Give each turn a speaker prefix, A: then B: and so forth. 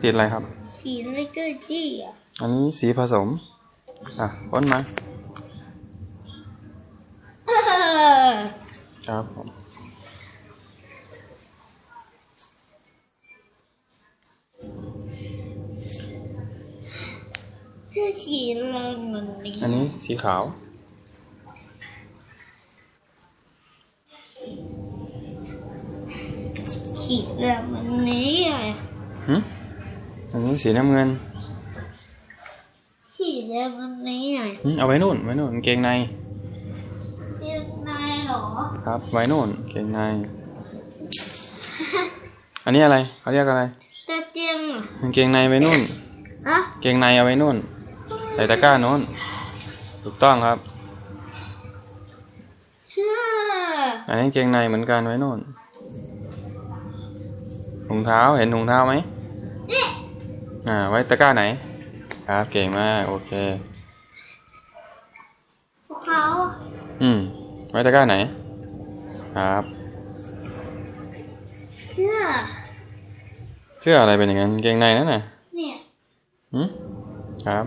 A: สีอะไรครับ
B: สีไม่เจอจี้อะ
A: อันนี้สีผสม อะพ้นมาครับผม
B: เสื้อสีเหลืองเหมือนนี้
A: อันนี้สีขาว
B: สีเหลืองเหมือนนี้อะ
A: หึ อันนี้สีน้ำเงิน
B: สีเหลืองเหมือนนี้อะ
A: หึเอาไว้นู่นไว้นู่นกางเกงใน
B: เรียกนายเหรอ
A: ครับ ไว้นู่นกางเกงใน อันนี้อะไรเขาเรียกอะไร
B: ตะเตียงอะ
A: กางเกงในไว้นู่น
B: ฮะ
A: กางเกงในเอาไว้นู่นใส่ตะกร้าโน้นถูกต้องครับ
B: เสื้อ
A: อันนี้กางเกงในเหมือนกันไว้นู่นถุงเท้าเห็นถุงเท้าไหม
B: นี่
A: อ่า ไว้ตะกร้าไหน ครับ เก่งมาก โอเค
B: พวกเขา
A: อืม ไว้ตะกร้าไหน ครับ
B: เสื้อ
A: เสื้ออะไรเป็นอย่างนั้นกางเกงในนั่นน่ะ
B: เนี่ย
A: หืมครับ